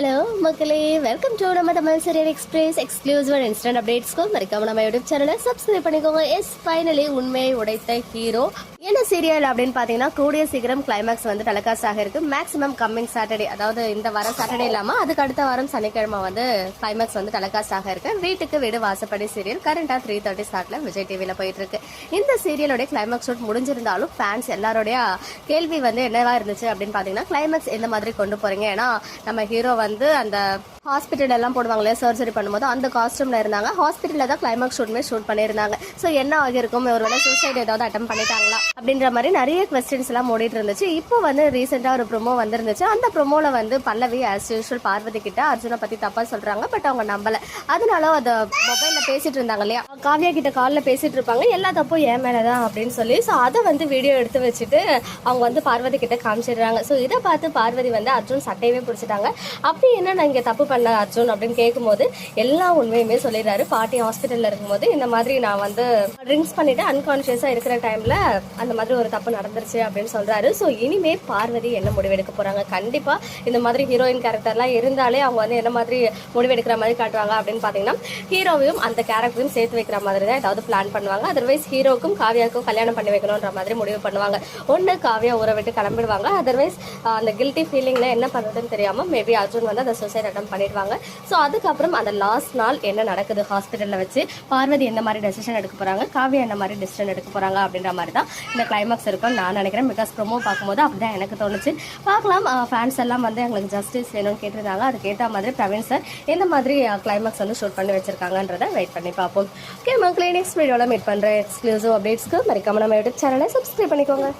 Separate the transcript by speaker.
Speaker 1: Hello மக்களே. Welcome to நம்ம Tamil serial express exclusive instant அப்டேட்ஸ்க்கும் மறக்காம நம்ம யூடியூப் சேனலை சப்ஸ்கிரைப் பண்ணிக்கோங்க. எஸ் ஃபைனலி உண்மையை உடைத்த ஹீரோ என சீரியல் அப்படின்னு பார்த்தீங்கன்னா கூடிய சீக்கிரம் கிளைமேக்ஸ் வந்து டெலிகாஸ்ட் ஆக இருக்கு. மேக்ஸிமம் கம்மிங் சாட்டர்டே அதாவது இந்த வாரம் சாட்டர்டே இல்லாமல் அதுக்கு அடுத்த வாரம் சனிக்கிழமை வந்து கிளைமேக்ஸ் வந்து டெலிகாஸ்ட் ஆக இருக்கு. வீட்டுக்கு வீடு வாசப்படி சீரியல் கரண்டா த்ரீ தேர்ட்டி ஸ்டார்ட்ல விஜய் டிவியில் போயிட்டு இருக்கு. இந்த சீரியலோட கிளைமேக்ஸ் ஷூட் முடிஞ்சிருந்தாலும் ஃபேன்ஸ் எல்லாருடைய கேள்வி வந்து என்னவா இருந்துச்சு அப்படின்னு பார்த்தீங்கன்னா கிளைமேக்ஸ் எந்த மாதிரி கொண்டு போறீங்க? ஏன்னா நம்ம ஹீரோ வந்து அந்த ஹாஸ்பிட்டல் எல்லாம் போடுவாங்களே சர்ஜரி பண்ணும்போது அந்த காஸ்டியூம்ல இருந்தாங்க. ஹாஸ்பிட்டலில் தான் கிளைமேக்ஸ் ஷூட்மே ஷூட் பண்ணியிருந்தாங்க. ஸோ என்ன ஆகியிருக்கும்? ஒருவேளை சூசைட் ஏதாவது அட்டம் பண்ணிட்டாங்களா? அப்படின்னு அப்படிங்கிற மாதிரி நிறைய கொஸ்டின்ஸ் எல்லாம் ஓடிட்டு இருந்துச்சு. இப்போ வந்து ரீசெண்டாக ஒரு ப்ரொமோ வந்திருந்துச்சு. அந்த ப்ரொமோல வந்து பல்லவி ஆஸ் யூஷுவல் பார்வதி கிட்ட அர்ஜுனை பத்தி தப்பா சொல்றாங்க பட் அவங்க நம்பல. அதனால அதை மொபைல்ல பேசிட்டு இருந்தாங்க இல்லையா? காவியா கிட்ட காலில் பேசிட்டு இருப்பாங்க. எல்லா தப்பும் என் மேலதான் அப்படின்னு சொல்லி. ஸோ அதை வந்து வீடியோ எடுத்து வச்சுட்டு அவங்க வந்து பார்வதி கிட்ட காமிச்சிடுறாங்க. ஸோ இதை பார்த்து பார்வதி வந்து அர்ஜுன் சட்டையவே பிடிச்சிட்டாங்க. அப்படி என்ன நான் இங்கே தப்பு பண்ண அர்ஜுன் அப்படின்னு கேட்கும்போது எல்லா உண்மையுமே சொல்லிடுறாரு. பாட்டி ஹாஸ்பிட்டலில் இருக்கும்போது இந்த மாதிரி நான் வந்து ட்ரிங்க்ஸ் பண்ணிட்டு அன்கான்ஷியஸாக இருக்கிற டைமில் அந்த மாதிரி ஒரு தப்பு நடந்துருச்சு அப்படின்னு சொல்றாரு. ஸோ இனிமே பார்வதி என்ன முடிவெடுக்க போறாங்க? கண்டிப்பாக இந்த மாதிரி ஹீரோயின் கேரக்டர்லாம் இருந்தாலே அவங்க வந்து என்ன மாதிரி முடிவெடுக்கிற மாதிரி காட்டுவாங்க அப்படின்னு பார்த்தீங்கன்னா ஹீரோவையும் அந்த கேரக்டரையும் சேர்த்து வைக்கிற மாதிரி தான் ஏதாவது பிளான் பண்ணுவாங்க. அதர்வைஸ் ஹீரோக்கும் காவியாவுக்கும் கல்யாணம் பண்ணி வைக்கணுன்ற மாதிரி முடிவு பண்ணுவாங்க. ஒன்று காவியா ஊரை விட்டு கிளம்பிடுவாங்க. அதர்வைஸ் அந்த கில்ட்டி ஃபீலிங்ல என்ன பண்ணுறதுன்னு தெரியாமல் மேபி அர்ஜுன் வந்து அந்த சூசைட் அட்டம் பண்ணிடுவாங்க. ஸோ அதுக்கப்புறம் அந்த லாஸ்ட் நாள் என்ன நடக்குது ஹாஸ்பிட்டலில் வச்சு பார்வதி என்ன மாதிரி டெசிஷன் எடுக்க போகிறாங்க காவியா என்ன மாதிரி டெசிஷன் எடுக்க போகிறாங்க அப்படின்ற மாதிரி தான் இந்த கிளைமாக்ஸ் இருக்கும்னு நான் நினைக்கிறேன் பிகாஸ் ப்ரோமோ பார்க்கும்போது அப்படிதான் எனக்கு தோணுச்சு. பார்க்கலாம். ஃபேன்ஸ் எல்லாம் வந்து எங்களுக்கு ஜஸ்டிஸ் வேணும்னு கேட்டிருந்தாங்க அதுக்கேற்ற மாதிரி பிரவீன் சார் எந்த மாதிரி கிளைமாக்ஸ் வந்து ஷூட் பண்ணி வச்சிருக்காங்கன்றதை வெயிட் பண்ணி பார்ப்போம். ஓகே மக்களே நெக்ஸ்ட் வீடியோவில் மீட் பண்ணுறேன் எக்ஸ்க்ளூசிவ் அப்டேட்ஸ்க்கு மறக்காம நம்ம யூடியூப் சேனலை சப்ஸ்கிரைப் பண்ணிக்கோங்க.